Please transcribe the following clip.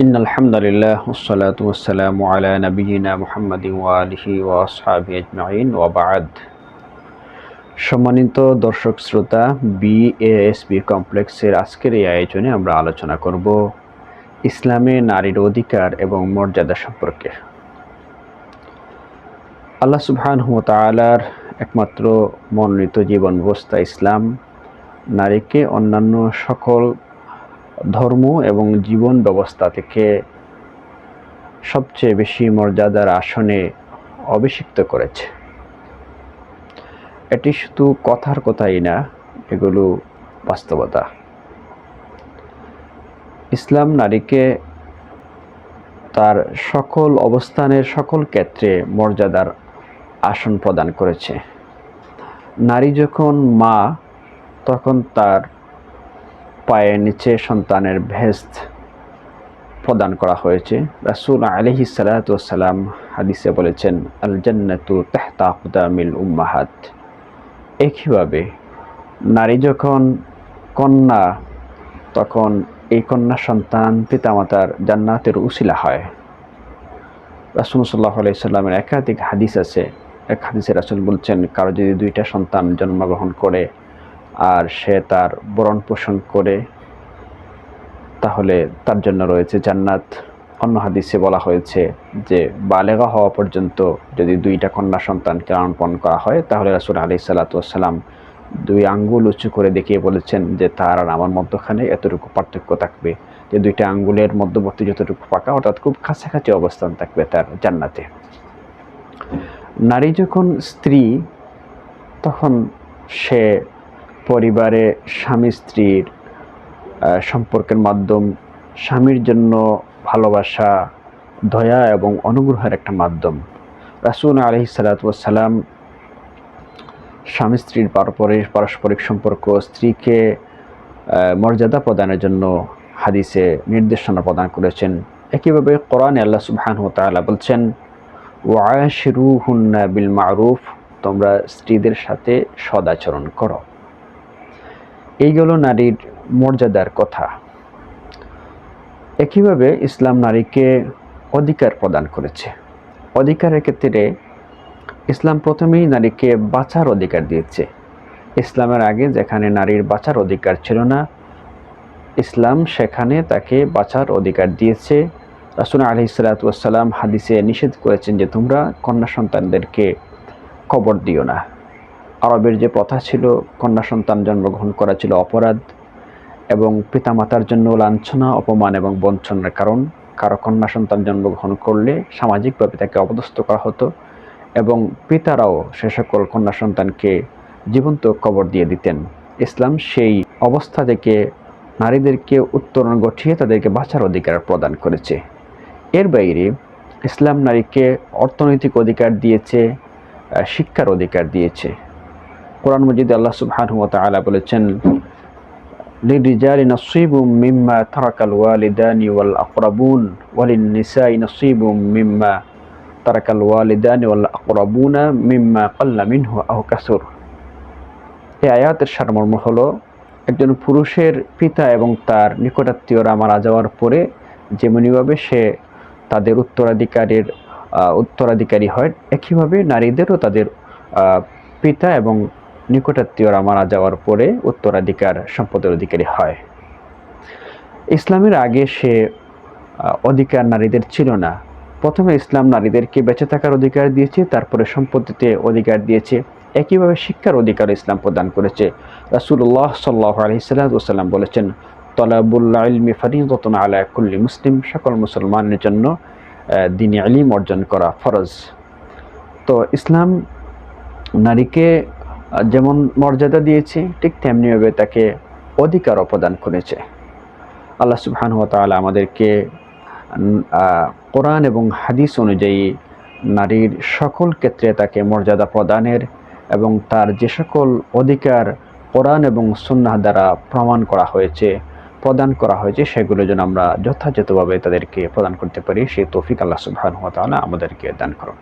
إن الحمد لله والصلاة والسلام على نبينا محمد وآله وأصحابه أجمعين وبعد সম্মানিত দর্শক শ্রোতা বিএএসবি কমপ্লেক্সের আজকের এই আয়োজনে আমরা আলোচনা করব ইসলামে নারীর অধিকার এবং মর্যাদা সম্পর্কে আল্লাহ সুবহানাহু ওয়া তাআলার একমাত্র মনোনীত জীবন ব্যবস্থা ইসলাম নারীকে অন্যান্য সকল ধর্ম এবং জীবন ব্যবস্থা থেকে সবচেয়ে বেশি মর্যাদার আসনে অভিষিক্ত করেছে। এটি শুধু কথার কথাই না, এগুলো বাস্তবতা। ইসলাম নারীকে তার সকল অবস্থানের সকল ক্ষেত্রে মর্যাদার আসন প্রদান করেছে। নারী যখন মা, তখন তার পায়ের নিচে সন্তানের ভেস্ত প্রদান করা হয়েছে। রাসুল আলহি সালাতাম হাদিসে বলেছেন আল জান্নাতু তেহতা কুদামিল উম্মাহাত। একইভাবে নারী যখন কন্যা, তখন এই কন্যা সন্তান পিতামাতার জান্নাতের উশিলা হয়। রাসুল সাল্লাহ আলাইসাল্লামের একাধিক হাদিস আছে। এক হাদিসে রাসুল বলছেন, কারও যদি দুইটা সন্তান জন্মগ্রহণ করে আর সে তার বরণ পোষণ করে, তাহলে তার জন্য রয়েছে জান্নাত। অন্য হাদিসে বলা হয়েছে যে, বালেগা হওয়া পর্যন্ত যদি দুইটা কন্যা সন্তানকে লালন করা হয়, তাহলে রাসুল আলি সাল্লাতাম দুই আঙ্গুল উঁচু করে দেখিয়ে বলেছেন যে, তার আর আমার মধ্যখানে এতটুকু পার্থক্য থাকবে। যে দুইটা আঙ্গুলের মধ্যবর্তী যতটুকু পাকা অর্থাৎ খুব কাছাকাছি অবস্থান থাকবে তার জান্নাতে। নারী যখন স্ত্রী, তখন সে পরিবারে স্বামী স্ত্রীর সম্পর্কের মাধ্যম, স্বামীর জন্য ভালোবাসা, দয়া এবং অনুগ্রহের একটা মাধ্যম। রাসুল আলহি সালাতাম স্বামী স্ত্রীর পারস্পরিক পারস্পরিক সম্পর্ক, স্ত্রীকে মর্যাদা প্রদানের জন্য হাদিসে নির্দেশনা প্রদান করেছেন। একইভাবে কোরআনে আল্লাহ সুবহান তালা বলছেন ওয়াশিরু হুন্না বিল মারুফ তোমরা স্ত্রীদের সাথে সদাচরণ করো। এইগুলো নারীর মর্যাদার কথা। একইভাবে ইসলাম নারীকে অধিকার প্রদান করেছে। অধিকারের ক্ষেত্রে ইসলাম প্রথমেই নারীকে বাঁচার অধিকার দিয়েছে। ইসলামের আগে যেখানে নারীর বাঁচার অধিকার ছিল না, ইসলাম সেখানে তাকে বাঁচার অধিকার দিয়েছে। রাসুল আলি সালাতাম হাদিসে নিষেধ করেছেন যে তোমরা কন্যা সন্তানদেরকে কবর দিও না। আরবের যে প্রথা ছিল, কন্যা সন্তান জন্মগ্রহণ করা ছিল অপরাধ এবং পিতামাতার জন্য লাঞ্ছনা, অপমান এবং বঞ্চনার কারণ। কারও কন্যা সন্তান জন্মগ্রহণ করলে সামাজিকভাবে তাকে অপদস্থ করা হতো এবং পিতারাও সে সকল কন্যা সন্তানকে জীবন্ত কবর দিয়ে দিতেন। ইসলাম সেই অবস্থা থেকে নারীদেরকে উত্তরণ গঠিয়ে তাদেরকে বাঁচার অধিকার প্রদান করেছে। এর বাইরে ইসলাম নারীকে অর্থনৈতিক অধিকার দিয়েছে শিক্ষার অধিকার দিয়েছে। কোরআন মজিদ আল্লাহ সুবহানহু ওয়া তাআলা বলেছেন লিরিজালি নসিবুম মিম্মা তারাকাল ওয়ালিদানি ওয়াল আকরাবুন ওয়ালিন নিসাই নসিবুম মিম্মা তারাকাল ওয়ালিদানি ওয়াল আকরাবুনা মিম্মা কাল্লা মিনহু আও কাসুর। এই আয়াতের সারমর্ম হলো, একজন পুরুষের পিতা এবং তার নিকটাত্মীয়রা মারা যাওয়ার পরে যেমনিভাবে সে তাদের উত্তরাধিকারের উত্তরাধিকারী হয়, একইভাবে নারীদেরও তাদের পিতা এবং নিকটাত্মীয়রা মারা যাওয়ার পরে উত্তরাধিকার, সম্পদের অধিকারী হয়। ইসলামের আগে সে অধিকার নারীদের ছিল না। প্রথমে ইসলাম নারীদেরকে বেঁচে থাকার অধিকার দিয়েছে, তারপরে সম্পত্তিতে অধিকার দিয়েছে। একইভাবে শিক্ষার অধিকার ইসলাম প্রদান করেছে। রাসুল্লাহ সাল্লাহ আলহিসাল্লাম বলেছেন তলাবুল্লাহ ইলমি ফরিদতন আলা কুল্লি মুসলিম সকল মুসলমানের জন্য দিনী আলিম অর্জন করা ফরজ। তো ইসলাম নারীকে যেমন মর্যাদা দিয়েছে, ঠিক তেমনিভাবে তাকে অধিকার প্রদান করেছে। আল্লাহ সুবহান তালা আমাদেরকে কোরআন এবং হাদিস অনুযায়ী নারীর সকল ক্ষেত্রে তাকে মর্যাদা প্রদানের এবং তার যে সকল অধিকার কোরআন এবং সুন্নাহ দ্বারা প্রমাণ করা হয়েছে, প্রদান করা হয়েছে, সেগুলো যেন আমরা যথাযথভাবে তাদেরকে প্রদান করতে পারি, সেই তৌফিক আল্লাহ সুবহান তালা আমাদেরকে দান করুন।